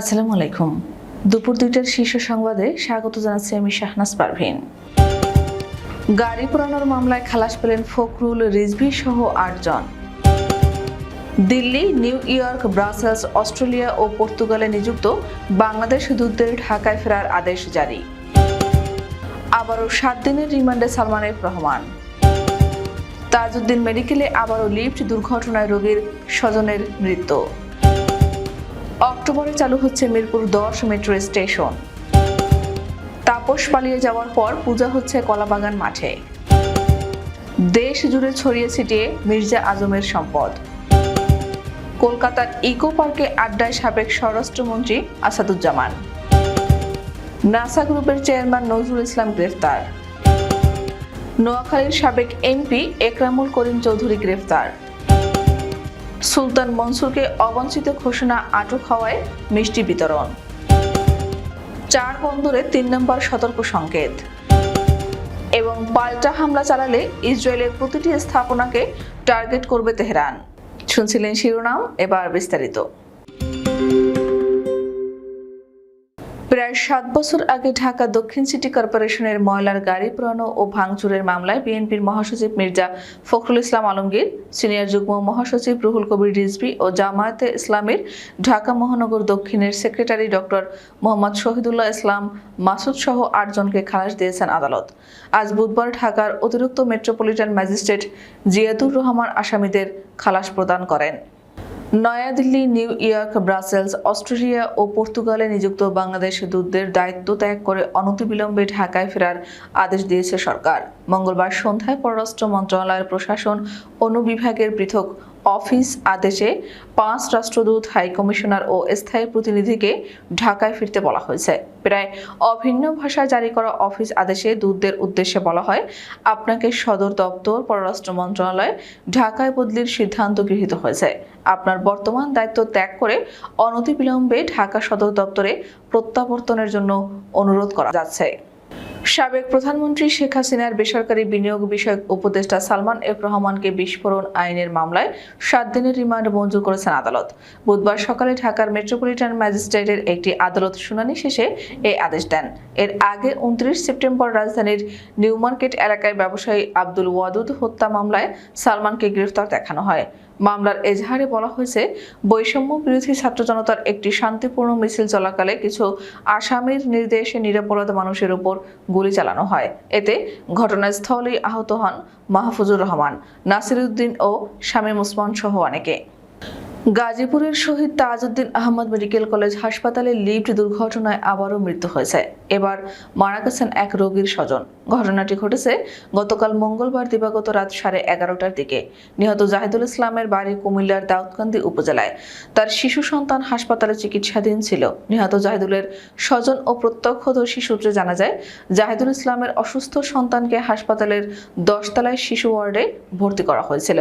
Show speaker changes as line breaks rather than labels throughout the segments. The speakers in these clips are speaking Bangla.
আসসালামু আলাইকুম। দুপুর দুইটার শীর্ষ সংবাদে স্বাগত জানাচ্ছি আমি শাহনাজ পারভিন। গাড়ি পোড়ানোর মামলায় খালাস পেলেন ফখরুল রিজভি সহ আটজন। Delhi, New York, Brussels, Australia ও পর্তুগালে নিযুক্ত বাংলাদেশ দূতদের ঢাকায় ফেরার আদেশ জারি। আবারও সাত দিনের রিমান্ডে সালমান এফ রহমান তাজউদ্দিন মেডিকেলে আবারও লিফট দুর্ঘটনায় রোগীর স্বজনের মৃত্যু। অক্টোবরে চালু হচ্ছে মিরপুর দশ মেট্রো স্টেশন। তাপস পালিয়ে যাওয়ার পর পূজা হচ্ছে কলাবাগান মাঠে। দেশ জুড়ে ছড়িয়ে ছিটিয়ে মির্জা আজমের সম্পদ। কলকাতার ইকো পার্কে আড্ডায় সাবেক স্বরাষ্ট্রমন্ত্রী আসাদুজ্জামান। নাসা গ্রুপের চেয়ারম্যান নজরুল ইসলাম গ্রেফতার। নোয়াখালীর সাবেক এমপি একরামুল করিম চৌধুরী গ্রেফতার। সুলতান মনসুরকে অবাঞ্ছিত ঘোষণা আটক হওয়ায় মিষ্টি বিতরণ। চার বন্দরে তিন নম্বর সতর্ক সংকেত। এবং পাল্টা হামলা চালালে ইসরায়েলের প্রতিটি স্থাপনাকে টার্গেট করবে তেহরান। শুনছিলেন শিরোনাম, এবার বিস্তারিত। প্রায় সাত বছর আগে ঢাকা দক্ষিণ সিটি কর্পোরেশনের ময়লার গাড়ি পুরানো ও ভাঙচুরের মামলায় বিএনপির মহাসচিব মির্জা ফখরুল ইসলাম আলমগীর, সিনিয়র যুগ্ম মহাসচিব রুহুল কবির রিজভি ও জামায়াতে ইসলামের ঢাকা মহানগর দক্ষিণের সেক্রেটারি ডক্টর মোহাম্মদ শহীদুল্লাহ ইসলাম, মাসুদ সহ আটজনকে খালাস দিয়েছেন আদালত। আজ বুধবার ঢাকার অতিরিক্ত মেট্রোপলিটন ম্যাজিস্ট্রেট জিয়াদুর রহমান আসামিদের খালাস প্রদান করেন। New Delhi, New York, Brussels, Australia ও পর্তুগালে নিযুক্ত বাংলাদেশ দূতদের দায়িত্ব ত্যাগ করে অনতিবিলম্বে ঢাকায় ফেরার আদেশ দিয়েছে সরকার। মঙ্গলবার সন্ধ্যায় পররাষ্ট্র মন্ত্রণালয়ের প্রশাসন অনুবিভাগের পৃথক অফিস আদেশে পাঁচ রাষ্ট্রদূত, হাই কমিশনার ও স্থায়ী প্রতিনিধিকে ঢাকায় ফিরতে বলা হয়েছে। প্রায় অভিন্ন ভাষায় জারি করা অফিস আদেশে দূতদের উদ্দেশ্যে বলা হয়, আপনাকে সদর দপ্তর, পররাষ্ট্র মন্ত্রণালয় ঢাকায় বদলির সিদ্ধান্ত গৃহীত হয়েছে। আপনার বর্তমান দায়িত্ব ত্যাগ করে অনতিবিলম্বে ঢাকা সদর দপ্তরে প্রত্যাবর্তনের জন্য অনুরোধ করা যাচ্ছে। সাবেক প্রধানমন্ত্রী শেখ হাসিনার বেসরকারি বিনিয়োগ বিষয়ক উপদেষ্টা সালমান এফ রহমানকে বিস্ফোরণ আইনের মামলায় সাত দিনের রিমান্ড মঞ্জুর করেছেন আদালত। বুধবার সকালে ঢাকার মেট্রোপলিটন ম্যাজিস্ট্রেটের একটি আদালত শুনানি শেষে এই আদেশ দেন। এর আগে উনত্রিশ সেপ্টেম্বর রাজধানীর নিউ মার্কেট এলাকায় ব্যবসায়ী আব্দুল ওয়াদুদ হত্যা মামলায় সালমানকে গ্রেফতার দেখানো হয়। মামলার এজাহারে বলা হয়েছে, বৈষম্য বিরোধী ছাত্র জনতার একটি শান্তিপূর্ণ মিছিল চলাকালে কিছু আসামির নির্দেশে নিরাপরাধ মানুষের উপর গুলি চালানো হয়। এতে ঘটনাস্থলেই আহত হন মাহফুজুর রহমান, নাসিরুদ্দিন ও শামীম ওসমান সহ অনেকে। গাজীপুরের শহীদ তাজউদ্দিন আহমদ মেডিকেল কলেজ হাসপাতালে লিফট দুর্ঘটনায় আবারও মৃত্যু হয়েছে। এবার মারা গেছেন এক রোগীর স্বজন। ঘটনাটি ঘটেছে গতকাল মঙ্গলবার দিবাগত রাত সাড়ে এগারোটার দিকে। নিহত জাহিদুল ইসলামের বাড়ি কুমিল্লার দাউদকান্দি উপজেলায়। তার শিশু সন্তান হাসপাতালে চিকিৎসাধীন ছিল। নিহত জাহিদুলের স্বজন ও প্রত্যক্ষদর্শী সূত্রে জানা যায়, জাহিদুল ইসলামের অসুস্থ সন্তানকে হাসপাতালের দশতলায় শিশু ওয়ার্ডে ভর্তি করা হয়েছিল।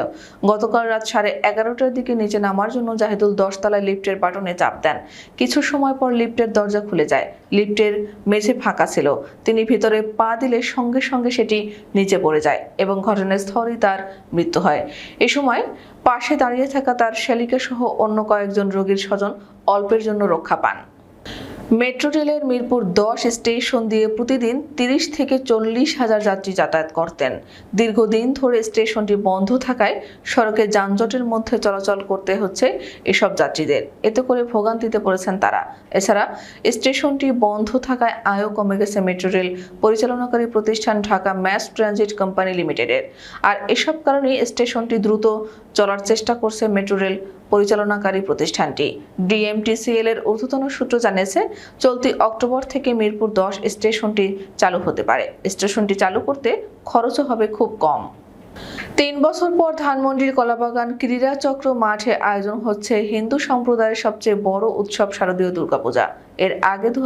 গতকাল রাত সাড়ে এগারোটার দিকে নিচে নামার জন্য জাহিদুল দশতলায় লিফটের বাটনে চাপ দেন। কিছু সময় পর লিফটের দরজা খুলে যায়। লিফটের মেঝে ফাঁকা ছিল। তিনি ভিতরে পা দিলে সঙ্গে সঙ্গে সেটি নিচে পড়ে যায় এবং ঘটনাস্থলেই তার মৃত্যু হয়। এ সময় পাশে দাঁড়িয়ে থাকা তার শ্যালিকা সহ অন্য কয়েকজন রোগীর স্বজন অল্পের জন্য রক্ষা পান। মেট্রো রেলের মিরপুর দশ স্টেশন দিয়ে প্রতিদিন তিরিশ থেকে চল্লিশ হাজার যাত্রী যাতায়াত করতেন। দীর্ঘদিন ধরে স্টেশনটি বন্ধ থাকায় সড়কে যানজটের মধ্যে চলাচল করতে হচ্ছে এসব যাত্রীদের। এতে করে ভোগান্তিতে পড়েছেন তারা। এছাড়া স্টেশনটি বন্ধ থাকায় আয়ও কমে গেছে মেট্রো রেল পরিচালনাকারী প্রতিষ্ঠান ঢাকা ম্যাস ট্রানজিট কোম্পানি লিমিটেডের। আর এসব কারণেই স্টেশনটি দ্রুত চলার চেষ্টা করছে মেট্রো রেল পরিচালনাকারী প্রতিষ্ঠানটি। ডিএমটিসিএল এর ঊর্ধ্বতন সূত্র জানিয়েছে, চলতি অক্টোবর থেকে মিরপুর দশ স্টেশনটি চালু হতে পারে। স্টেশনটি চালু করতে খরচও হবে খুব কম। তিন বছর পর ধানমন্ডির কলাবাগান ক্রীড়া চক্র মাঠে আয়োজন হচ্ছে হিন্দু সম্প্রদায়ের সবচেয়ে বড় উৎসব শারদীয় দুর্গাপূজা। এর আগে দু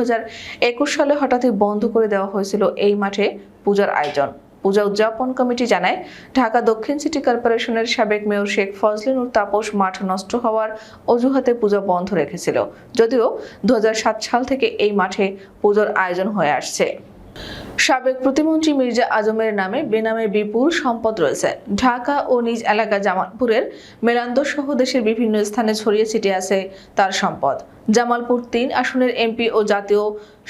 সালে হঠাৎই বন্ধ করে দেওয়া হয়েছিল এই মাঠে পূজার আয়োজন। পূজা উদযাপন কমিটি জানায়, ঢাকা দক্ষিণ সিটি কর্পোরেশনের সাবেক মেয়র শেখ ফজলিনুর তাপস মাঠ নষ্ট হওয়ার অজুহাতে পূজা বন্ধ রেখেছিল। যদিও দু হাজার সাত সাল থেকে এই মাঠে পুজোর আয়োজন হয়ে আসছে। সাবেক প্রতিমন্ত্রী মির্জা আজমের নামে বেনামে বিপুল সম্পদ রয়েছে। ঢাকা ও নিজ এলাকা জামালপুরের মেলান্দর সহ দেশের বিভিন্ন স্থানে ছড়িয়ে ছিটিয়ে আছে তার সম্পদ। জামালপুর তিন আসনের এমপি ও জাতীয়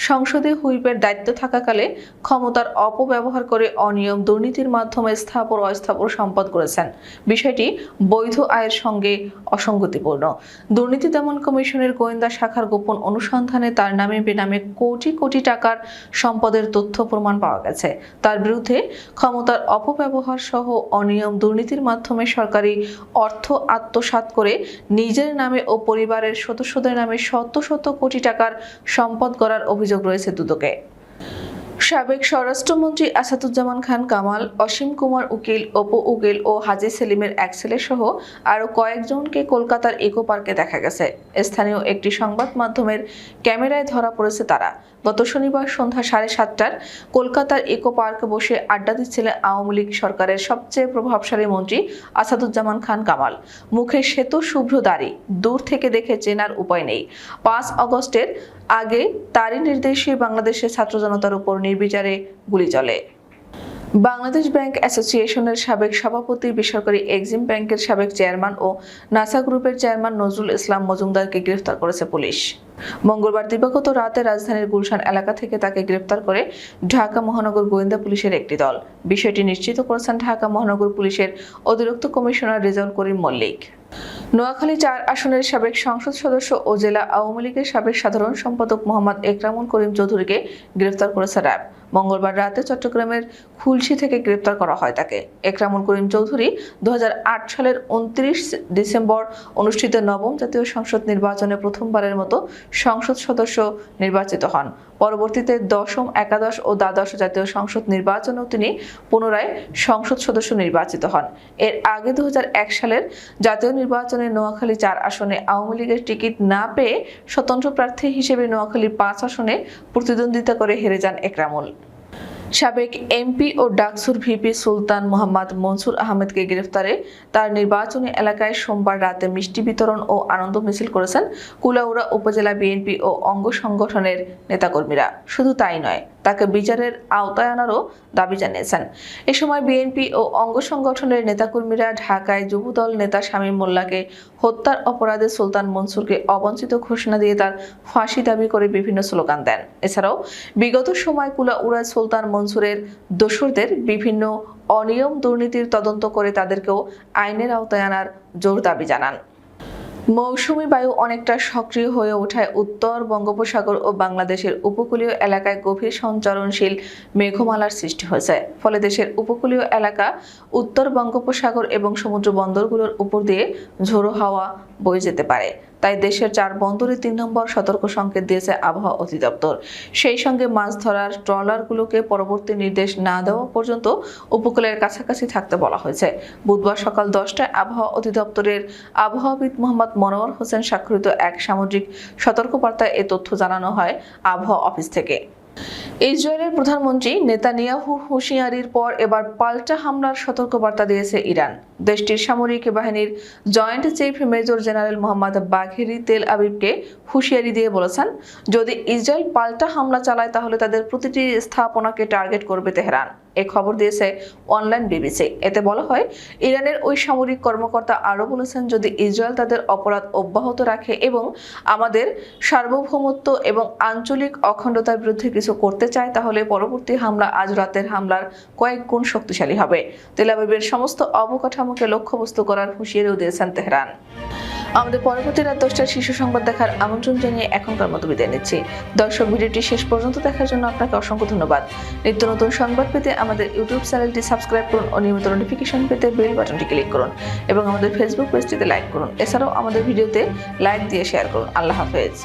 সংসদে হুইপের দায়িত্ব থাকাকালে ক্ষমতার অপব্যবহার করে অনিয়ম দুর্নীতির মাধ্যমে স্থাবর অস্থাবর সম্পদ করেছেন বিষয়টি বৈধ আয়ের সঙ্গে অসঙ্গতিপূর্ণ। দুর্নীতি দমন কমিশনের গোয়েন্দা শাখার গোপন অনুসন্ধানে তার নামে বেনামে কোটি কোটি টাকার সম্পদের তথ্য প্রমাণ পাওয়া গেছে। তার বিরুদ্ধে ক্ষমতার অপব্যবহার সহ অনিয়ম দুর্নীতির মাধ্যমে সরকারি অর্থ আত্মসাৎ করে নিজের নামে ও পরিবারের সদস্যদের নামে শত শত কোটি টাকার সম্পদ গড়ার অভিযোগ রয়েছে দুদকে। সাবেক স্বরাষ্ট্রমন্ত্রী আসাদুজ্জামান খান, কামাল, অসীম কুমার উকিল, অপু উকিল ও হাজি সেলিমের এক সহ আরও কয়েকজনকে কলকাতার ইকো পার্কে দেখা গেছে। স্থানীয় একটি সংবাদ মাধ্যমের ক্যামেরায় ধরা পড়েছে তারা। গত শনিবার সন্ধ্যা সাড়ে সাতটার কলকাতার ইকো পার্কে বসে আড্ডা দিচ্ছিলেন আওয়ামী লীগ সরকারের সবচেয়ে প্রভাবশালী মন্ত্রী আসাদুজ্জামান খান কামাল। মুখে শ্বেত শুভ্র দাড়ি, দূর থেকে দেখে চেনার উপায় নেই। পাঁচ অগস্টের আগে তারই নির্দেশে বাংলাদেশের ছাত্র জনতার উপর নির্বিচারে গুলি চলে। বাংলাদেশ ব্যাংক অ্যাসোসিয়েশনের সাবেক সভাপতি, বেসরকারি এক্সিম ব্যাংকের সাবেক চেয়ারম্যান ও নাসা গ্রুপের চেয়ারম্যান নজরুল ইসলাম মজুমদারকে গ্রেফতার করেছে পুলিশ। মঙ্গলবার দিবাগত রাতে রাজধানীর গুলশান এলাকা থেকে তাকে গ্রেফতার করে ঢাকা মহানগর গোয়েন্দা পুলিশের একটি দল। বিষয়টি নিশ্চিত করেছেন ঢাকা মহানগর পুলিশের অতিরিক্ত কমিশনার রেজাউল করিম মল্লিক। নোয়াখালী চার আসনের সাবেক সংসদ সদস্য ও জেলা আওয়ামী লীগের সাবেক সাধারণ সম্পাদক মোহাম্মদ একরামুল করিম চৌধুরীকে গ্রেফতার করেছে র্যাব। মঙ্গলবার রাতে চট্টগ্রামের খুলশি থেকে গ্রেফতার করা হয় তাকে। একরামুল করিম চৌধুরী দুহাজার আট সালের উনত্রিশ ডিসেম্বর অনুষ্ঠিত নবম জাতীয় সংসদ নির্বাচনে প্রথমবারের মতো সংসদ সদস্য নির্বাচিত হন। পরবর্তীতে দশম, একাদশ ও দ্বাদশ জাতীয় সংসদ নির্বাচনেও তিনি পুনরায় সংসদ সদস্য নির্বাচিত হন। এর আগে দু হাজার এক সালের জাতীয় নির্বাচনে নোয়াখালী চার আসনে আওয়ামী লীগের টিকিট না পেয়ে স্বতন্ত্র প্রার্থী হিসেবে নোয়াখালী পাঁচ আসনে প্রতিদ্বন্দ্বিতা করে হেরে যান একরামুল। সাবেক এমপি ও ডাকসুর ভিপি সুলতান মোহাম্মদ মনসুর আহমেদকে গ্রেফতারে তার নির্বাচনী এলাকায় সোমবার রাতে মিষ্টি বিতরণ ও আনন্দ মিছিল করেছেন কুলাউড়া উপজেলা বিএনপি ও অঙ্গ সংগঠনের নেতাকর্মীরা। শুধু তাই নয় তাকে বিচারের আওতায় আনারও দাবি জানিয়েছেন। এ সময় বিএনপি ও অঙ্গ সংগঠনের নেতাকর্মীরা ঢাকায় যুবদল নেতা শামীম মোল্লাকে হত্যার অপরাধে সুলতান মনসুরকে অবঞ্চিত ঘোষণা দিয়ে তার ফাঁসি দাবি করে বিভিন্ন স্লোগান দেন। এছাড়াও বিগত সময় কুলাউড়ায় সুলতান মনসুরের দোসরদের বিভিন্ন অনিয়ম দুর্নীতির তদন্ত করে তাদেরকেও আইনের আওতায় আনার জোর দাবি জানান। মৌসুমী বায়ু অনেকটা সক্রিয় হয়ে ওঠায় উত্তর বঙ্গোপসাগর ও বাংলাদেশের উপকূলীয় এলাকায় গভীর সঞ্চারণশীল মেঘমালার সৃষ্টি হয়েছে। ফলে দেশের উপকূলীয় এলাকা, উত্তর বঙ্গোপসাগর এবং সমুদ্র বন্দরগুলোর উপর দিয়ে ঝোড়ো হাওয়া বয়ে যেতে পারে। তাই দেশের চার বন্দরে তিন নম্বর সতর্ক সংকেত দিয়েছে আবহাওয়া অধিদপ্তর। সেই সঙ্গে মাছ ধরার ট্রলারগুলোকে পরবর্তী নির্দেশ না দেওয়া পর্যন্ত উপকূলের কাছাকাছি থাকতে বলা হয়েছে। বুধবার সকাল দশটায় আবহাওয়া অধিদপ্তরের আবহাওয়াবিদ মোহাম্মদ মনোয়ার হোসেন স্বাক্ষরিত এক সামুদ্রিক সতর্কবার্তায় এ তথ্য জানানো হয় আবহাওয়া অফিস থেকে। ইসরায়েলের প্রধানমন্ত্রী নেতানিয়াহুর হুঁশিয়ারির পর এবার পাল্টা হামলার সতর্কবার্তা দিয়েছে ইরান। দেশটির সামরিক বাহিনীর joint chief major general Mohammad Bagheri তেল আবিবকে হুঁশিয়ারি দিয়ে বলেছেন, যদি ইসরায়েল পাল্টা হামলা চালায় তাহলে তাদের প্রতিটি স্থাপনাকে টার্গেট করবে তেহরান। এ খবর দিয়েছে অনলাইন বিবিসি। এতে বলা হয়, ইরানের ওই সামরিক কর্মকর্তা আরও বলেছেন, যদি ইসরায়েল তাদের অপরাধ অব্যাহত রাখে এবং আমাদের সার্বভৌমত্ব এবং আঞ্চলিক অখণ্ডতার বিরুদ্ধে কিছু করতে চায়, তাহলে পরবর্তী হামলা আজ রাতের হামলার কয়েক গুণ শক্তিশালী হবে। তেলাবিবের সমস্ত অবকাঠামোকে লক্ষ্যবস্তু করার হুঁশিয়ারিও দিয়েছেন তেহরান। আমাদের পরবর্তী রাত দশটার শীর্ষ সংবাদ দেখার আমন্ত্রণ জানিয়ে এখনকার মতো বিদায় নিচ্ছি। দর্শক ভিডিওটি শেষ পর্যন্ত দেখার জন্য আপনাকে অসংখ্য ধন্যবাদ। নিত্য নতুন সংবাদ পেতে আমাদের ইউটিউব চ্যানেলটি সাবস্ক্রাইব করুন ও নিয়মিত নোটিফিকেশন পেতে বেল বাটনটি ক্লিক করুন এবং আমাদের ফেসবুক পেজটিতে লাইক করুন। এছাড়াও আমাদের ভিডিওতে লাইক দিয়ে শেয়ার করুন। আল্লাহ হাফেজ।